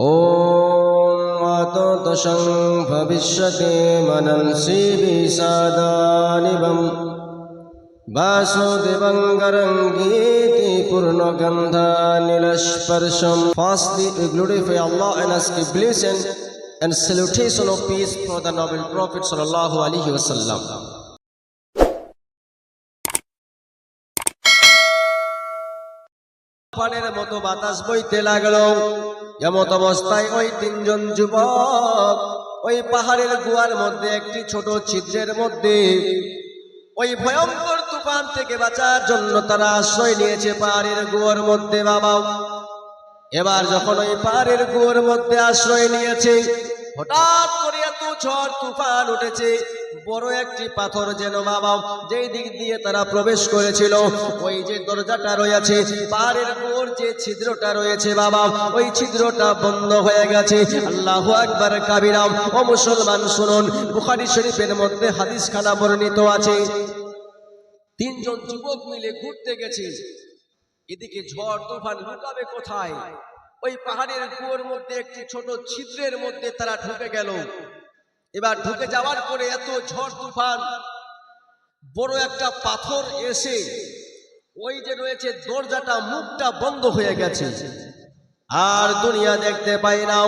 ॐ दशं भविष्यति मनंसि विषादानिवम् वासुदेवं गरङ्गीति पूर्णगन्धानिलस्पर्शम् Firstly, we glorify Allah and ask blessing and salutation of peace for the noble Prophet sallallahu alaihi wasallam. পানের মতো বাতাস বইতে লাগলো এমত অবস্থায় ওই তিনজন যুবক ওই পাহাড়ের গুয়ার মধ্যে, একটি ছোট ছিদ্রের মধ্যে ওই ভয়ঙ্কর তুফান থেকে বাঁচার জন্য তারা আশ্রয় নিয়েছে পাহাড়ের গুয়ার মধ্যে। বাবা, এবার যখন ওই পাহাড়ের গুয়ার মধ্যে আশ্রয় নিয়েছে, হঠাৎ করে এত ঝড় তুফান উঠেছে। বড় একটি পাথর যেন বাবা যেই দিক দিয়ে তারা প্রবেশ করেছিল, ওই যে দরজাটা রয়েছে পাহাড়ের উপর যে ছিদ্রটা রয়েছে বাবা, ওই ছিদ্রটা বন্ধ হয়ে গেছে। আল্লাহ আকবার, কাবিরাম। ও মুসলমান, শুনুন, বুখারি শরীফের মধ্যে হাদিস খানা বর্ণিত আছে। তিনজন যুবক মিলে ঘুরতে গেছে। এদিকে ঝড়, তুফান লুকাবে কোথায়? ওই পাহাড়ের কুয়োর মধ্যে, একটি ছোট ছিদ্রের মধ্যে তারা ঢুকে গেল। এবার ঢুকে যাওয়ার পরে এত ঝড় তুফান, বড় একটা পাথর এসে ওই যে রয়েছে দরজাটা, মুখটা বন্ধ হয়ে গেছে। আর দুনিয়া দেখতে পাই না।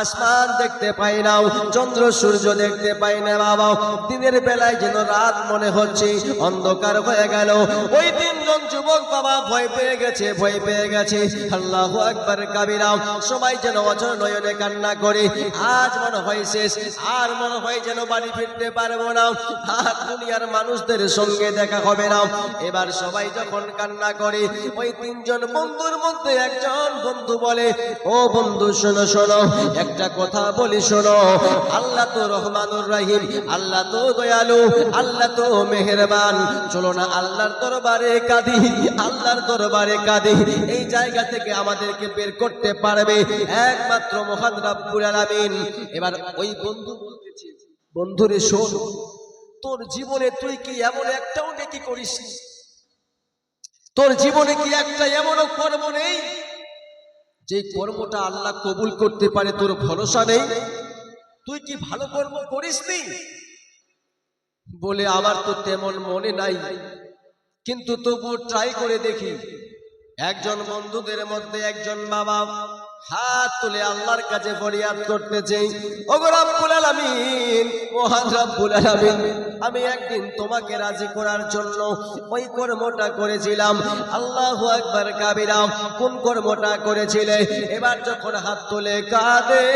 আসমান দেখতে পাই না, চন্দ্র, সূর্য দেখতে পাই না বাবা। দিনের বেলায় যেন রাত মনে হচ্ছে, অন্ধকার হয়ে গেল। ওই তিনজন যুবক বাবা ভয় পেয়ে গেছে, ভয় পেয়ে গেছে। আল্লাহ একবার কাবিরাম সবাই যেন অচর নয়নে কান্না করে। আজ মনে হয় শেষ, আর মনে হয় যেন বাড়ি ফিরতে পারব না। আর দুনিয়ার মানুষদের সঙ্গে দেখা হবে না। এবার সবাই যখন কান্না করে, ওই তিনজন বন্ধুর মধ্যে একজন বন্ধু বলে, ও বন্ধু, শোনো শোনো একটা কথা বলি শোনো। আল্লাহ তো রহমানুর রহিম, আল্লাহ তো দয়ালু, আল্লাহ তো মেহেরবান। চলো না, আল্লাহর দরবারে কাঁদি, আল্লাহর দরবারে কাঁদি। এই জায়গা থেকে আমাদেরকে বের করতে পারবে একমাত্র মহান রাব্বুল আলামিন। এবার ওই বন্ধু বলতেছে বন্ধুরে শোন, তোর জীবনে তুই কি এমন একটাও নেকি করিস তোর জীবনে কি একটা এমনও কর্ম নেই? যে কর্মটা আল্লাহ কবুল করতে পারে, তোর ভরসা নেই। তুই কি ভালো কর্ম করিসনি? বলে, আমার তো তেমন মনে নাই। কিন্তু তবু ট্রাই করে দেখি। একজন বন্ধুদের মধ্যে একজন বাবা হাত তুলে আল্লাহর কাছে ফরিয়াদ রাব্বুল আলামিন আমি একদিন তোমাকে রাজি করার জন্য ওই কর্মটা করেছিলাম। আল্লাহ আকবার কাবিরাম কোন কর্মটা করেছিলে? এবার যখন হাত তুলে কাঁদে,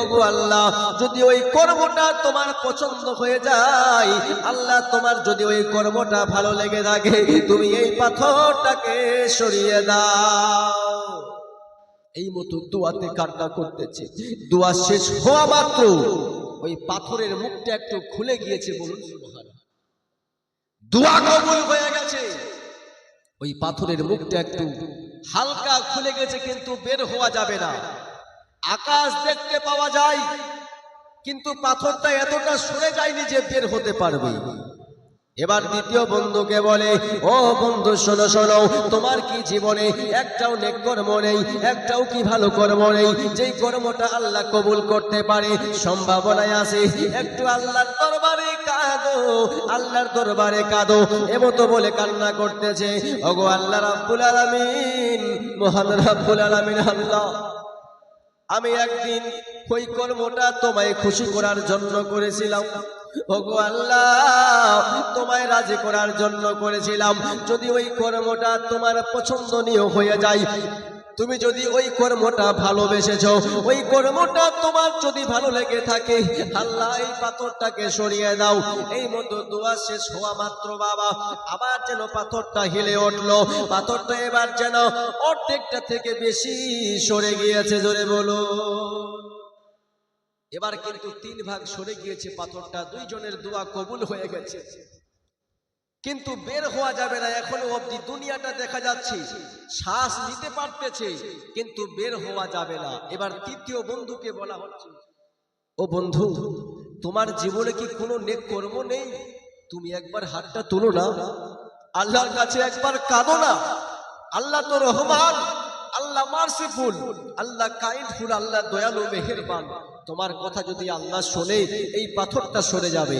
ওগো আল্লাহ, যদি ওই কর্মটা তোমার পছন্দ হয়ে যায়, আল্লাহ তোমার যদি ওই কর্মটা ভালো লেগে থাকে, তুমি এই পাথরটাকে সরিয়ে দাও। এই মতো দোয়াতে কান্না করতেছে। দোয়া শেষ হওয়া মাত্র ওই পাথরের মুখটা একটু খুলে গিয়েছে বলুন দোয়া কবুল হয়ে গেছে। ওই পাথরের মুখটা একটু হালকা খুলে গেছে কিন্তু বের হওয়া যাবে না। আকাশ দেখতে পাওয়া যায়, কিন্তু পাথরটা এতটা সরে যায়নি যে বের হতে পারবে। এবার দ্বিতীয় বন্ধুকে বলে, ও বন্ধু, শোনো শোনো, তোমার কি জীবনে একটাও নেক কর্ম নেই, একটাও কি ভালো কর্ম নেই? যেই কর্মটা আল্লাহ কবুল করতে পারে, সম্ভাবনায় আছে, একটু আল্লাহর দরবারে কাঁদো, আল্লাহর দরবারে কাঁদো। এমতো বলে কান্না করতেছে, ওগো আল্লাহ রাব্বুল আলামিন, মহান রাব্বুল আলামিন আল্লাহ, আমি একদিন ওই কর্মটা তোমায় খুশি করার জন্য করেছিলাম। ওগো আল্লাহ, তোমায় রাজি করার জন্য করেছিলাম। যদি ওই কর্মটা তোমার পছন্দনীয় হয়ে যায়, তুমি যদি ওই কর্মটা ভালোবেসেছ, ওই কর্মটা তোমার যদি ভালো লেগে থাকে, আল্লাহ এই পাথরটাকে সরিয়ে দাও। এই মতো দোয়া শেষ হওয়া মাত্র, বাবা। আবার যেন পাথরটা হেলে উঠল, পাথরটা এবার যেন অর্ধেকটা থেকে বেশি সরে গিয়েছে, জোরে বলো। এবার কিন্তু তিন ভাগ সরে গিয়েছে পাথরটা, দুইজনের দোয়া কবুল হয়ে গেছে। কিন্তু বের হওয়া যাবে না, এখনও অবধি দুনিয়াটা দেখা যাচ্ছে, শ্বাস নিতে পারতেছে, কিন্তু বের হওয়া যাবে না। এবার তৃতীয় বন্ধুকে বলা হচ্ছে, ও বন্ধু, তোমার জীবনে কি কোনো নেক কর্ম নেই? তুমি একবার হাতটা তোলো না। আল্লাহর কাছে একবার কাঁদো না। আল্লাহ তো রহমান। আল্লাহ মার্সিফুল, আল্লাহ কাইন্ডফুল আল্লাহ দয়ালু, মেহেরবান। তোমার কথা যদি আল্লাহ শোনে, এই পাথরটা সরে যাবে।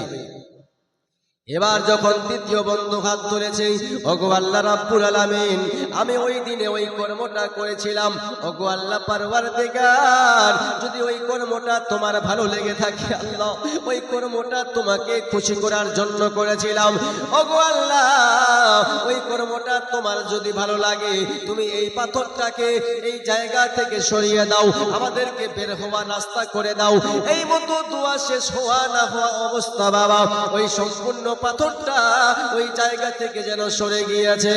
এবার যখন দ্বিতীয় বন্ধু হাত ধরেছে, ওগো রাব্বুল আলামিন, আমি ওই দিনে ওই কর্মটা করেছিলাম। ওগো আল্লাহ পারওয়ার যদি ওই কর্মটা তোমার ভালো লেগে থাকে, আল্লাহ, ওই কর্মটা তোমাকে খুশি করার জন্য করেছিলাম। ওগো আল্লাহ, ওই কর্মটা তোমার যদি ভালো লাগে, তুমি এই পাথরটাকে এই জায়গা থেকে সরিয়ে দাও, আমাদেরকে বের হওয়া রাস্তা করে দাও। এই মতো দোয়া শেষ হওয়া না হওয়া অবস্থা, বাবা, ওই সম্পূর্ণ পাথরটা ওই জায়গা থেকে যেন সরে গিয়েছে।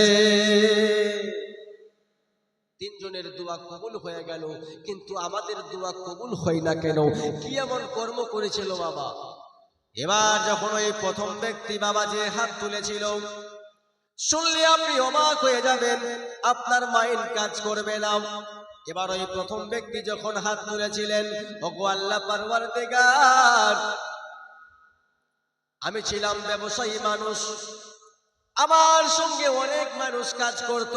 তিনজনের দোয়া কবুল হয়ে গেল, কিন্তু আমাদের দোয়া কবুল হয় না কেন? কি এমন কর্ম করেছিল বাবা? এবার যখন ওই প্রথম ব্যক্তি বাবা যে হাত তুলেছিল, শুনলে আপনি অবাক হয়ে যাবেন, আপনার মাইন্ড কাজ করবে না। এবার ওই প্রথম ব্যক্তি যখন হাত তুলেছিলেন, ওগো আল্লাহ দেগার আমি ছিলাম ব্যবসায়ী মানুষ। আমার সঙ্গে অনেক মানুষ কাজ করত।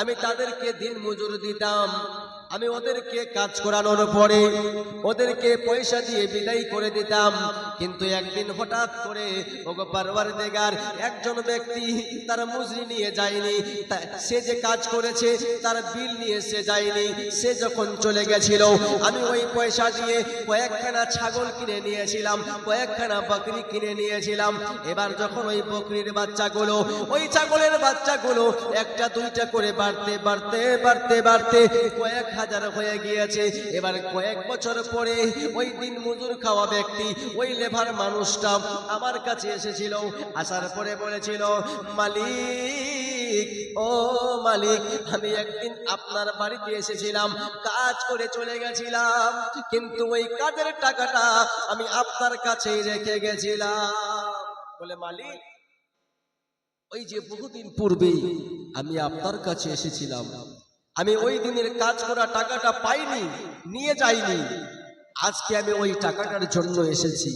আমি তাদেরকে দিন মজুর দিতাম। আমি ওদেরকে কাজ করানোর পরে ওদেরকে পয়সা দিয়ে বিদায় করে দিতাম। কিন্তু একদিন হঠাৎ করে ওগো দেগার একজন ব্যক্তি তার মজুরি নিয়ে যায়নি। সে যে কাজ করেছে তার বিল নিয়ে সে যায়নি। সে যখন চলে গেছিল, আমি ওই পয়সা দিয়ে কয়েকখানা ছাগল কিনে নিয়েছিলাম, কয়েকখানা বকরি কিনে নিয়েছিলাম। এবার যখন ওই বকরির বাচ্চাগুলো, ওই ছাগলের বাচ্চাগুলো একটা দুইটা করে বাড়তে বাড়তে বাড়তে বাড়তে কয়েক হাজার হয়ে গিয়েছে। এবার কয়েক বছর পরে ওই দিন মজুর খাওয়া ব্যক্তি, ওই লেভার মানুষটা আমার কাছে এসেছিল। আসার পরে বলেছিল, মালিক, ও মালিক, আমি একদিন আপনার বাড়িতে এসেছিলাম, কাজ করে চলে গেছিলাম, কিন্তু ওই কাজের টাকাটা আমি আপনার কাছেই রেখে গেছিলাম। বলে, মালিক, ওই যে বহুদিন পূর্বেই আমি আপনার কাছে এসেছিলাম। আমি ওই দিনের কাজ করা টাকাটা পাইনি, নিয়ে যাইনি। আজকে আমি ওই টাকাটার জন্য এসেছি।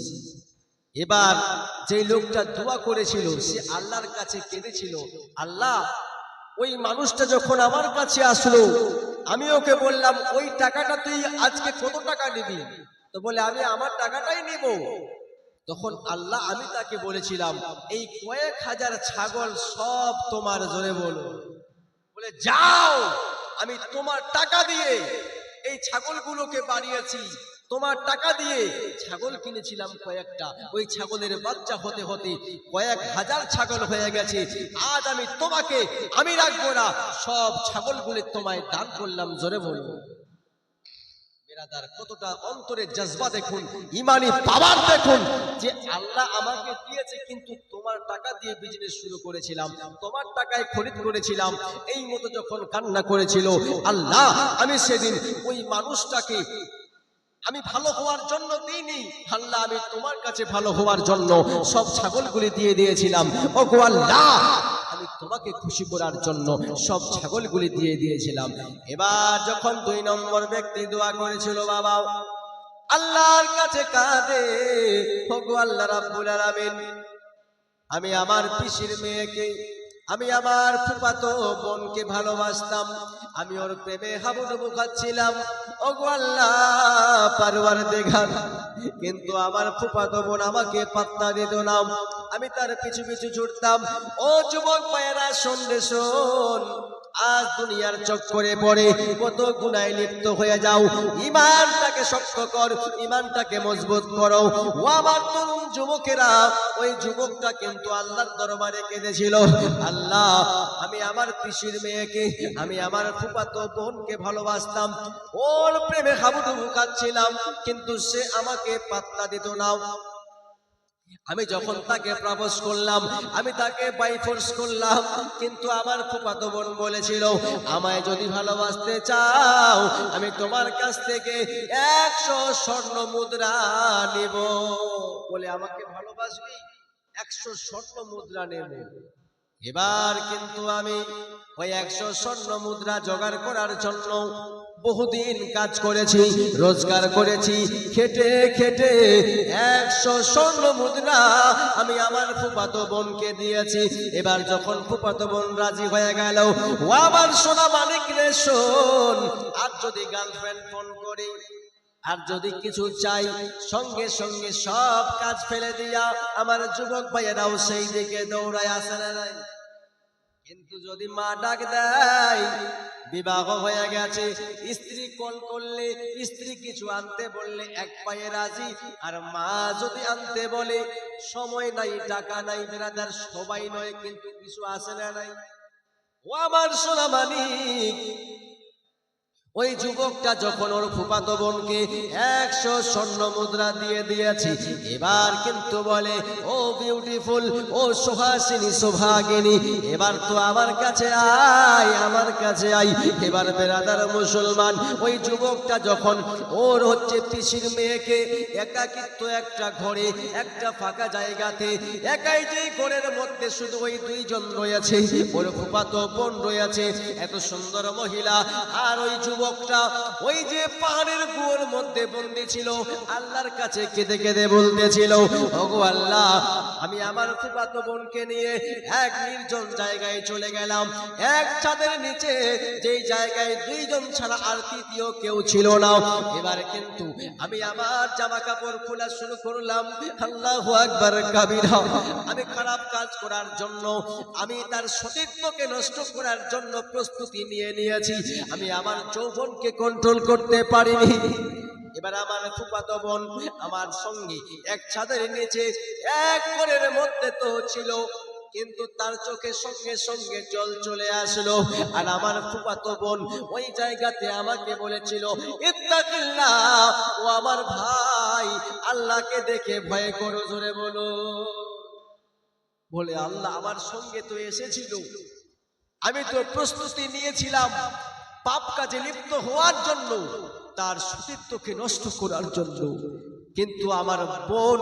এবার যে লোকটা দোয়া করেছিল, সে আল্লাহর কাছে কেঁদেছিল, আল্লাহ, ওই মানুষটা যখন আমার কাছে আসলো, আমি ওকে বললাম, ওই টাকাটা তুই আজকে কত টাকা নিবি? তো বলে, আমি আমার টাকাটাই নিব। তখন আল্লাহ, আমি তাকে বলেছিলাম, এই কয়েক হাজার ছাগল সব তোমার জোরে বলো। বলে, যাও! আমি তোমার টাকা দিয়ে এই ছাগলগুলোকে বাড়িয়েছি তোমার টাকা দিয়ে ছাগল কিনেছিলাম কয়েকটা। ওই ছাগলের বাচ্চা হতে হতে কয়েক হাজার ছাগল হয়ে গেছে। আজ আমি তোমাকে, আমি রাখব না। সব ছাগলগুলি তোমায় দান করলাম, জোরে বলব বেরাদার কতটা অন্তরে জজবা দেখুন, ইমানি পাওয়ার দেখুন যে আল্লাহ আমাকে দিয়েছে, কিন্তু তোমার টাকা দিয়ে বিজনেস শুরু করেছিলাম, তোমার টাকায় খরিদ করেছিলাম, এই মতো যখন কান্না করেছিল, আল্লাহ, আমি সেদিন ওই মানুষটাকে আমি ভালো হওয়ার জন্য দিইনি, আল্লাহ, আমি তোমার কাছে ভালো হওয়ার জন্য সব ছাগলগুলি দিয়ে দিয়েছিলাম। ও আল্লাহ! আমি তোমাকে খুশি করার জন্য সব ছাগলগুলি দিয়ে দিয়েছিলাম। এবার যখন দুই নম্বর ব্যক্তি দোয়া করেছিল বাবা আল্লাহর কাছে কাঁদে। গো আল্লাহ আলামিন, আমি আমার পিসির মেয়েকে আমি আমার ফুপাতো বোনকে ভালোবাসতাম। আমি ওর প্রেমে হাবুডুবু খাচ্ছিলাম। ও আল্লাহ পারওয়ার দেখার কিন্তু আমার ফুপাতো বোন আমাকে পাত্তা দিত না। আমি তার পিছু পিছু ছুটতাম। ও যুবক ভাইয়েরা সন্দেশ আজ দুনিয়ার চক্করে পড়ে কত গুনায় লিপ্ত হয়ে যাও। ইমানটাকে শক্ত কর ইমানটাকে মজবুত করো। ও আমার তরুণ যুবকেরা, ওই যুবকটা কিন্তু আল্লাহর দরবারে কেঁদেছিল। আল্লাহ, আমি আমার পিসির মেয়েকে, আমি আমার ফুপাতো বোনকে ভালোবাসতাম। ওর প্রেমে হাবুডুবু খাচ্ছিলাম, কিন্তু সে আমাকে পাত্তা দিত না। আমি যখন তাকে প্রপোজ করলাম, আমি তাকে বাইফোর্স করলাম, কিন্তু আমার ফুপাতো বোন বলেছিল, আমায় যদি ভালোবাসতে চাও, আমি তোমার কাছ থেকে একশো স্বর্ণ মুদ্রা নেব। বলে, আমাকে ভালোবাসবি? একশো স্বর্ণ মুদ্রা নেব। এবার কিন্তু আমি ওই একশো স্বর্ণ মুদ্রা জোগাড় করার জন্য বহুদিন কাজ করেছি, রোজগার করেছি, খেটে খেটে একশো স্বর্ণ মুদ্রা আমি আমার ফুপাতো বোনকে দিয়েছি। এবার যখন ফুপাতো বোন রাজি হয়ে গেল, ও আমার সোনা মানিক রে শোন, আর যদি গার্লফ্রেন্ড ফোন করে, আর যদি কিছু চাই, সঙ্গে সঙ্গে সব কাজ ফেলে দিয়া আমার যুবক ভাইয়েরাও সেই দিকে দৌড়ায় আসে না কিন্তু যদি মা ডাক দেয়, বিবাহ হয়ে গেছে, স্ত্রী কল করলে, স্ত্রী কিছু আনতে বললে এক পায়ে রাজি, আর মা যদি আনতে বলে, সময় নাই, টাকা নাই, বেড়াদার সবাই নয়, কিন্তু কিছু আসে না নাই। ও আমার সোনা মানিক ওই যুবকটা যখন ওর ফুপাতো বোনকে একশো স্বর্ণ মুদ্রা দিয়ে দিয়েছি, এবার কিন্তু বলে, ও বিউটিফুল ও সোহাসিনী, সোভাগিনী, এবার তো আমার কাছে আয়, আমার কাছে আই এবার বেরাদার মুসলমান, ওই যুবকটা যখন ওর হচ্ছে পিসির মেয়েকে একাকিত্ব একটা ঘরে, একটা ফাঁকা জায়গাতে, একাই যে ঘরের মধ্যে শুধু ওই দুইজন রয়েছে, ওর ফুপাতো বোন রয়েছে, এত সুন্দর মহিলা, আর ওই যুবকটা ওই যে পাহাড়ের গুয়োর মধ্যে বন্দি ছিল, আল্লাহর কাছে কেঁদে কেঁদে বলতেছিল, ওগো আল্লাহ, আমি আমার ফুপাতো বোনকে নিয়ে এক নির্জন জায়গায় চলে গেলাম। এক ছাদের নিচে যেই জায়গায় দুইজন ছাড়া আর তৃতীয় কেউ ছিল না। এবার কিন্তু আমি আমার জামা কাপড় খোলা শুরু করলাম। আল্লাহ আকবার, কাবিরা, আমি খারাপ কাজ করার জন্য, আমি তার সতীত্বকে নষ্ট করার জন্য প্রস্তুতি নিয়ে নিয়েছি। আমি আমার যৌবনকে কন্ট্রোল করতে পারিনি। এবার আমার ফুপাতো বোন আমার সঙ্গে এক ছাদের নিচে, এক ঘরের মধ্যে তো ছিল, কিন্তু তার চোখের সঙ্গে সঙ্গে জল চলে আসলো। আর আমার ফুপাতো বোন ওই জায়গাতে আমাকে বলেছিল ও আমার ভাই, আল্লাহকে দেখে ভয় করো জোরে বলো। বলে, আল্লাহ আমার সঙ্গে তো এসেছিল। আমি তো প্রস্তুতি নিয়েছিলাম। পাপ কাজে লিপ্ত হওয়ার জন্য, তার সতীত্বকে নষ্ট করার জন্য। কিন্তু আমার বোন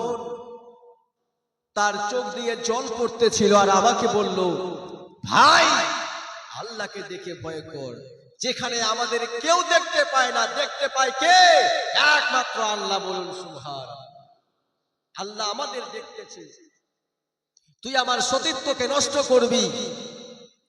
তার চোখ দিয়ে জল পড়তেছিল আর আমাকে বলল, ভাই, আল্লাহকে দেখে ভয় কর। যেখানে আমাদের কেউ দেখতে পায় না, দেখতে পায় কে? একমাত্র আল্লাহ বলুন সুহার আল্লাহ আমাদের দেখতেছে। তুই আমার সতীত্বকে নষ্ট করবি।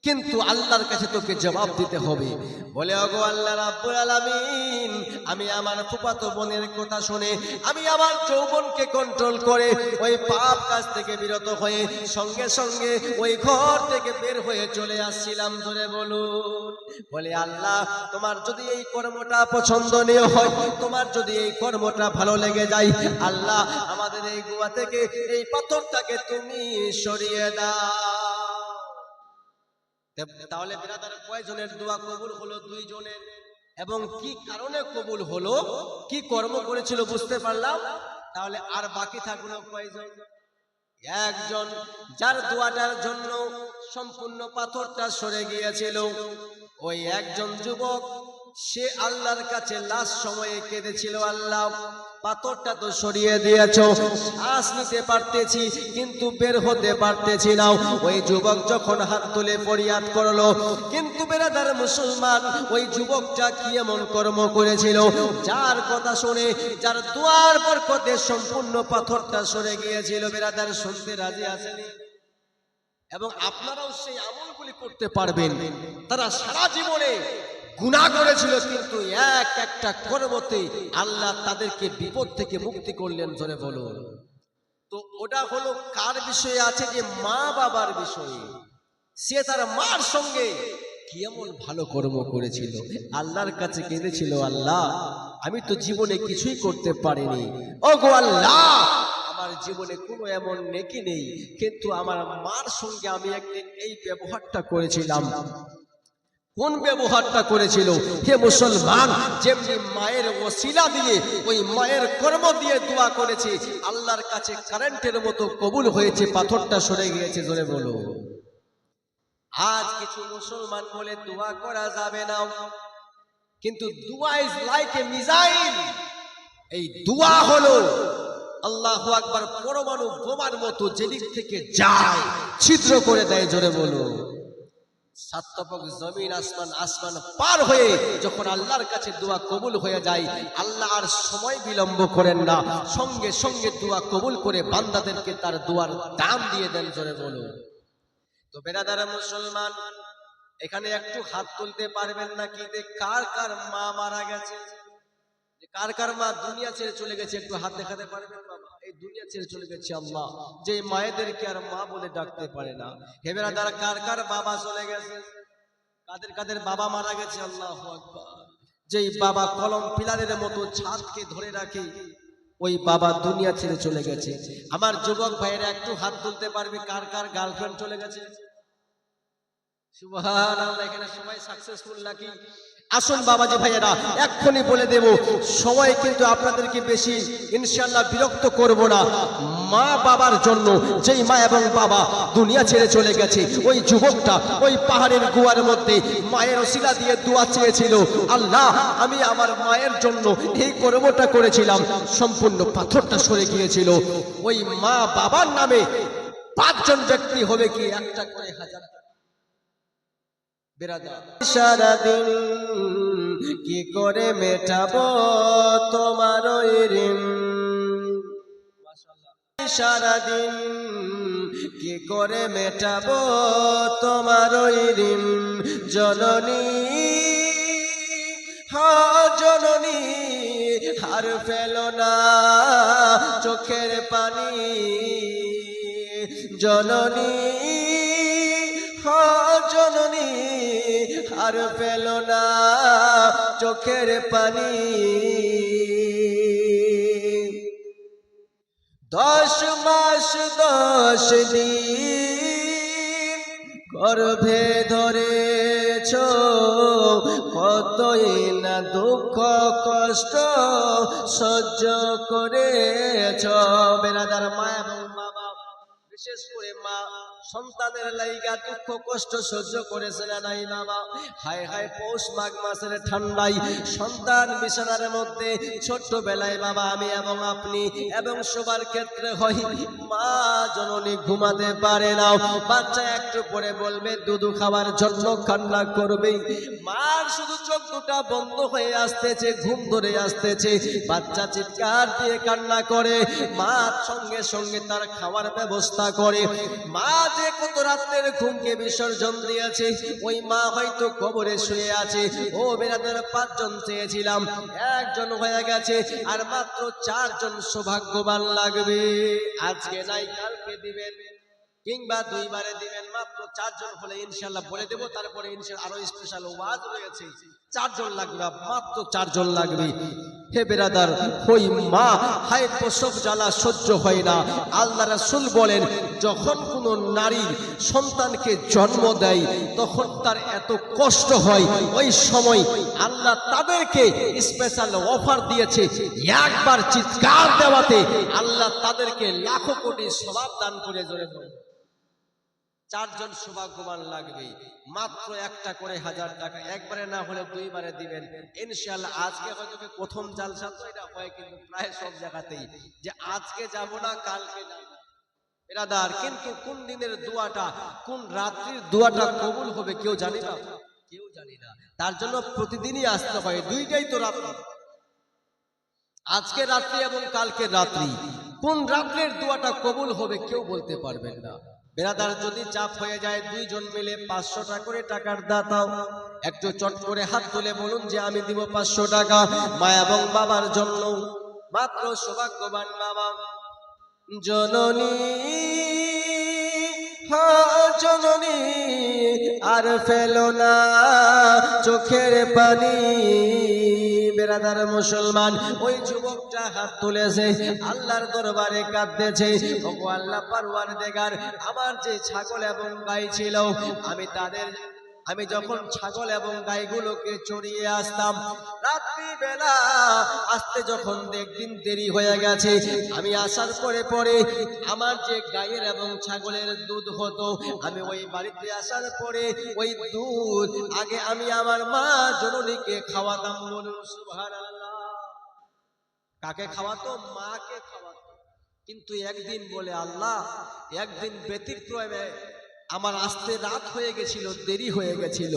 কিন্তু আল্লাহর কাছে তোকে জবাব দিতে হবে। বলে অগো আল্লাহ রাব্বুল আলামিন, আমি আমার ফুপাতো বোনের কথা শুনে, আমি আমার যৌবনকে কন্ট্রোল করে ওই পাপ কাজ থেকে বিরত হয়ে সঙ্গে সঙ্গে ওই ঘর থেকে বের হয়ে চলে আসছিলাম। ধরে বলুন। বলে, আল্লাহ, তোমার যদি এই কর্মটা পছন্দনীয় হয়, তোমার যদি এই কর্মটা ভালো লেগে যায়, আল্লাহ, আমাদের এই গুয়া থেকে এই পাথরটাকে তুমি সরিয়ে দাও। তাহলে বিরাদার কয়জনের দোয়া কবুল হলো দুইজনের? এবং কি কারণে কবুল হলো? কি কর্ম করেছিল বুঝতে পারলাম? তাহলে আর বাকি থাকল কয়জন? একজন, যার দোয়াটার জন্য সম্পূর্ণ পাথরটা সরে গিয়েছিল। ওই একজন যুবক, সে আল্লাহর কাছে লাস্ট সময়ে কেঁদেছিল আল্লাহ। পাথরটা তো সরিয়ে দিয়েছ। শ্বাস নিতে পারতেছি, কিন্তু বের হতে পারতেছি না। ওই যুবক যখন হাত তুলে ফরিয়াদ করল, কিন্তু বেরাদার মুসলমান ওই যুবকটা কি এমন কর্ম করেছিল? যার কথা শুনে, যার দুয়ার পর বরকতে সম্পূর্ণ পাথরটা সরে গিয়েছিল। বেরাদার, শুনতে রাজি আসেনি এবং আপনারাও সেই আমলগুলি করতে পারবেন। তারা সারা জীবনে গুণা করেছিল, কিন্তু এক একটা কর্মতে আল্লাহ তাদেরকে বিপদ থেকে মুক্তি করলেন ধরে বলুন। তো ওটা হলো কার বিষয়ে আছে যে মা বাবার বিষয়ে? সে তার মার সঙ্গে কি এমন ভালো কর্ম করেছিল? আল্লাহর কাছে কেঁদেছিল, আল্লাহ, আমি তো জীবনে কিছুই করতে পারিনি। ও গো আল্লাহ, আমার জীবনে কোনো এমন নেকি নেই, কিন্তু আমার মার সঙ্গে আমি একদিন এই ব্যবহারটা করেছিলাম। কোন ব্যবহারটা করেছিল? হে মুসলমান, যেমনি মায়ের ওসিলা দিয়ে, ওই মায়ের কর্ম দিয়ে দোয়া করেছে, আল্লাহর কাছে কারেন্টের মতো কবুল হয়েছে, পাথরটা সরে গিয়েছে ধরে বলো। আজ কিছু মুসলমান বলে দোয়া করা যাবে না। কিন্তু দোয়া ইজ লাইক এ মিজাইল এই দোয়া হলো আল্লাহ আকবার পরমাণু বোমার মতো যেদিক থেকে যায়, ছিদ্র করে দেয়, জোরে বলো। সাতপক জমিন, আসমান আসমান পার হয়ে যখন আল্লাহর কাছে দোয়া কবুল হয়ে যায়, আল্লাহ আর সময় বিলম্ব করেন না। সঙ্গে সঙ্গে দোয়া কবুল করে বান্দাদেরকে তার দোয়ার দাম দিয়ে দেন জোরে বলুন। তো বেড়াদারা মুসলমান, এখানে একটু হাত তুলতে পারবেন না কি কার কার মা মারা গেছে? কার কার মা দুনিয়া ছেড়ে চলে গেছে, একটু হাত দেখাতে পারবেন বাবা? এই দুনিয়া ছেড়ে চলে গেছে আল্লাহ। যে মায়েদেরকে আর মা বলে ডাকতে পারে না। হে বেরাদার কার কার বাবা চলে গেছে? কাদের কাদের বাবা মারা গেছে? আল্লাহ যেই বাবা কলম পিলারের মতো ছাদকে ধরে রাখে, ওই বাবা দুনিয়া ছেড়ে চলে গেছে। আমার যুবক ভাইয়েরা, একটু হাত তুলতে পারবে কার কার গার্লফ্রেন্ড চলে গেছে? সুবহানাল্লাহ, এখানে সবাই সাকসেসফুল নাকি? আসুন বাবাজি ভাইয়েরা, এক্ষুনি বলে দেব, সময় কিন্তু আপনাদেরকে বেশি ইনশাআল্লাহ বিরক্ত করব না। মা বাবার জন্য, যেই মা এবং বাবা দুনিয়া ছেড়ে চলে গেছে, ওই যুবকটা ওই পাহাড়ের গুয়ার মধ্যে মায়ের ওসিলা দিয়ে দোয়া চেয়েছিল, আল্লাহ, আমি আমার মায়ের জন্য এই কর্মটা করেছিলাম। সম্পূর্ণ পাথরটা সরে গিয়েছিল। ওই মা বাবার নামে পাঁচজন ব্যক্তি হবে কি? একটা করে হাজার সারাদিন কি করে মেটাবো তোমার ঋণ? সারাদিন কি করে মেটাবো তোমার ঋণ? জননী, হা জননী, হার ফেলো না চোখের পানি। জননী, হা জননী আর পেল না চোখের পানি। দশ মাস, দশ দিন গর্ভে ধরেছ, কতই না দুঃখ, কষ্ট সহ্য করেছ। বেড়াদার মা এবং বাবা বিশেষ করে মা সন্তানের লাইগা দুঃখ, কষ্ট সহ্য করেছে না নাই বাবা। হায় হায়, পৌষ মাঘ মাসের ঠান্ডায় সন্তান বিছানার মধ্যে ছোট্টবেলায় বাবা আমি এবং আপনি এবং সবার ক্ষেত্রে হয়, মা জননী ঘুমাতে পারে না। বাচ্চা একটু পরে বলবে, দুধু খাওয়ার জন্য কান্না করবে। মার শুধু চোখ দুটা বন্ধ হয়ে আসতেছে, ঘুম ধরে আসতেছে। বাচ্চা চিৎকার দিয়ে কান্না করে মা সঙ্গে সঙ্গে তার খাওয়ার ব্যবস্থা করে। মা যে কত রাত্রের ঘুমকে বিসর্জন দিয়েছে। ওই মা হয়তো কবরে শুয়ে আছে। ও বেড়াদের পাঁচজন চেয়েছিলাম। একজন হয়ে গেছে, আর মাত্র চারজন সৌভাগ্যবান লাগবে। আজকে নাই, কালকে দিবেন। কিংবা দুইবারে দিবেন, মাত্র চারজন হলে ইনশাল্লাহ বলে দেবো। তারপরে ইনশাল্লাহ আরও স্পেশাল ওয়াজ রয়েছে। চারজন লাগবে, মাত্র চারজন লাগবে। হে বেরাদার ওই মা, হায় প্রসব জ্বালা সহ্য হয় না। আল্লাহ রাসূল বলেন, যখন কোনো নারী সন্তানকে জন্ম দেয়, তখন তার এত কষ্ট হয়। ওই সময় আল্লাহ তাদেরকে স্পেশাল অফার দিয়েছে একবার চিৎকার দেওয়াতে। আল্লাহ তাদেরকে লাখো কোটি স্বভাব দান করে জোরে। চারজন সৌভাগ্যবান লাগবে। মাত্র একটা করে হাজার টাকা। একবারে না হলে দুইবারে দিবেন। ইনশাআল্লাহ আজকে হয়তো প্রথম জালসা তো এটা হয়, কিন্তু প্রায় সব জায়গাতেই যে আজকে যাব না, কালকে যাব এরাদার কিন্তু কোন দিনের দোয়াটা, কোন রাত্রির দোয়াটা কবুল হবে কেউ জানি না। কেউ জানি না। তার জন্য প্রতিদিনই আসতে হয়। দুইটাই তো রাত্রি। আজকে রাত্রি এবং কালকে রাত্রি। কোন রাত্রের দোয়াটা কবুল হবে কেউ বলতে পারবেন না। বেরাদার যদি চাপ হয়ে যায়, দুইজন মিলে পাঁচশো টাকা করে টাকার দাতাও। একটু চট করে হাত তুলে বলুন যে আমি দিব পাঁচশো টাকা। মা এবং বাবার জন্য মাত্র সৌভাগ্যবান বাবা। জননী হা জননী, আর ফেলো না চোখের পানি। বেরাদার মুসলমান, ওই যুবকটা হাত তুলেছে, আল্লাহর দরবারে কাঁদতেছে। ওগো আল্লাহ পারওয়ার দেগার, আমার যে ছাগল এবং গাই ছিল, আমি তাদের আমি যখন ছাগল এবং গাইগুলোকে চড়িয়ে আসতাম রাত্রি বেলা আসতে যখন দেখদিন দেরি হয়ে গেছে, আমি আসার পরে পরে আমার যে গায়ের এবং ছাগলের দুধ হতো, আমি ওই বাড়িতে আসার পরে ওই দুধ আগে আমি আমার মা জননীকে খাওয়াতাম বলুন, সুবহানাল্লাহ। কাকে খাওয়াতো? মাকে খাওয়াতো। কিন্তু একদিন বলে, আল্লাহ, একদিন ব্যতিক্রমে আমার আসতে রাত হয়ে গেছিল, দেরি হয়ে গেছিল।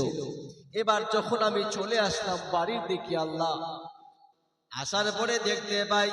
এবার যখন আমি চলে আসলাম বাড়ির দিকে, আল্লাহ। আসার পরে দেখতে পাই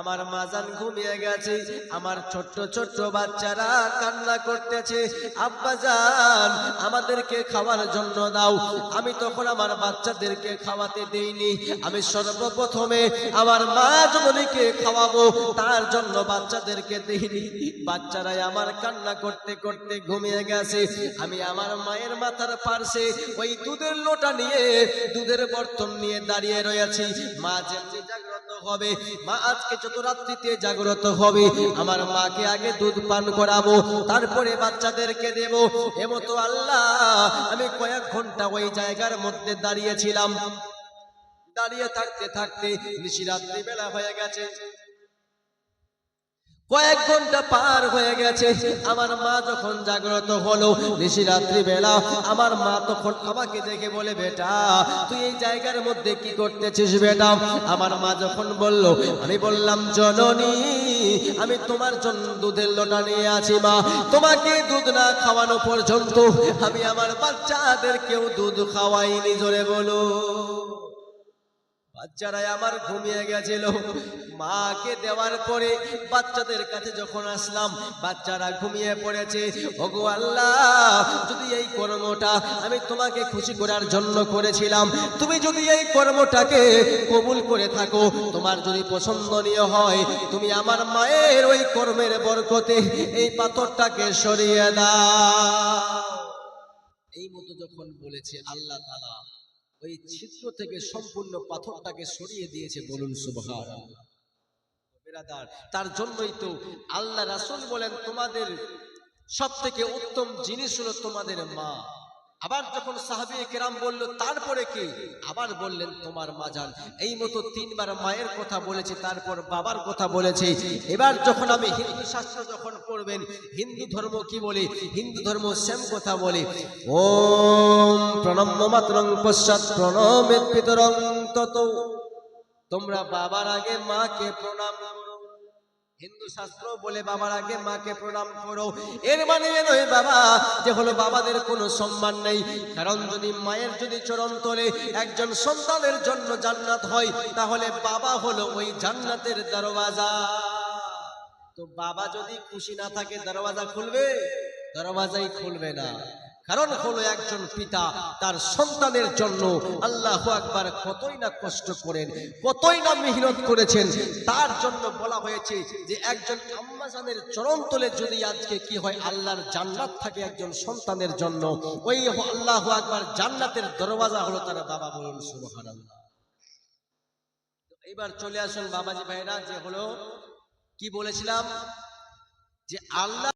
আমার মাজান ঘুমিয়ে গেছে, আমার ছোট্ট ছোট্ট বাচ্চারা কান্না করতেছে, আব্বা যান আমাদেরকে খাওয়ার জন্য দাও। আমি তখন আমার বাচ্চাদেরকে খাওয়াতে দেইনি, আমি সর্বপ্রথমে আমার মা জননীকে খাওয়াবো, তার জন্য বাচ্চাদেরকে দেইনি। বাচ্চারাই আমার কান্না করতে করতে ঘুমিয়ে গেছে, আমি আমার মায়ের মাথার পার্শ্বে ওই দুধের লোটা নিয়ে, দুধের বর্তন নিয়ে দাঁড়িয়ে রয়েছি। মা যেমনি হবে। মা আজকে চতুরাত্রিতে জাগ্রত হবে। আমার মাকে আগে দুধ পান করাবো, তারপরে বাচ্চাদেরকে দেব। এমতো আল্লাহ, আমি কয়েক ঘণ্টা ওই জায়গার মধ্যে দাঁড়িয়েছিলাম। দাঁড়িয়ে থাকতে থাকতে নিশিরাত্রি বেলা হয়ে গেছে। কয়েক ঘণ্টা পার হয়ে গেছে। আমার মা যখন জাগ্রত হলো নিশিরাত্রি বেলা আমার মা তখন আমাকে দেখে বলে, বেটা, তুই এই জায়গার মধ্যে কি করতেছিস বেটা? আমার মা যখন বলল, আমি বললাম, জননী, আমি তোমার জন্য দুধের লোটা নিয়ে আছি, মা। তোমাকে দুধ না খাওয়ানো পর্যন্ত আমি আমার বাচ্চাদেরকেও দুধ খাওয়াইনি, জোরে বলো। বাচ্চারাই আমার ঘুমিয়ে গেছিল। মাকে দেওয়ার পরে বাচ্চাদের কাছে যখন আসলাম, বাচ্চারা ঘুমিয়ে পড়েছে। ওগো আল্লাহ, যদি এই কর্মটা আমি তোমাকে খুশি করার জন্য করেছিলাম, তুমি যদি এই কর্মটাকে কবুল করে থাকো, তোমার যদি পছন্দনীয় হয়, তুমি আমার মায়ের ওই কর্মের বরকতে এই পাথরটাকে সরিয়ে দাও। এই মতো যখন বলেছে আল্লাহ তালা ওই ছিদ্র থেকে সম্পূর্ণ পাথরটাকে সরিয়ে দিয়েছে বলুন সুবহান তার জন্যই তো আল্লাহ রাসুল বলেন, তোমাদের সব থেকে উত্তম জিনিস হলো তোমাদের মা। আবার যখন সাহাবি কেরাম বলল, তারপরে কি? আবার বললেন, তোমার মা যান এই মতো তিনবার মায়ের কথা বলেছে, তারপর বাবার কথা বলেছে। এবার যখন আমি হিন্দু শাস্ত্র যখন পড়বেন, হিন্দু ধর্ম কি বলে? হিন্দু ধর্ম সেম কথা বলে। ওম প্রণম্য মাতরং পশ্চাৎ প্রণমেত পিতরং তত। তোমরা বাবার আগে মাকে প্রণাম হিন্দু শাস্ত্র বলে বাবার আগে মাকে প্রণাম করো। এর মানে নয় বাবা, যে হলো বাবাদের কোনো সম্মান নেই। কারণ যদি মায়ের যদি চরণ তলে, একজন সন্তানের জন্য জান্নাত হয়, তাহলে বাবা হলো ওই জান্নাতের দরওয়াজা। তো বাবা যদি খুশি না থাকে, দরওয়াজা খুলবে? দরওয়াজাই খুলবে না। কারণ হলো একজন পিতা তার সন্তানের জন্য আল্লাহ আকবার কতই না কষ্ট করেন, কতই না মেহনত করেছেন, তার জন্য বলা হয়েছে যে একজন আম্মাজানের চরণ তলে যদি আজকে কি হয়, আল্লাহর জান্নাত থাকে একজন সন্তানের জন্য, ওই আল্লাহ আকবার জান্নাতের দরওয়াজা হলো তার বাবা বলুন সুবহানাল্লাহ। এবার চলে আসুন বাবাজি ভাইরা, যে হলো, কি বলেছিলাম? যে আল্লাহ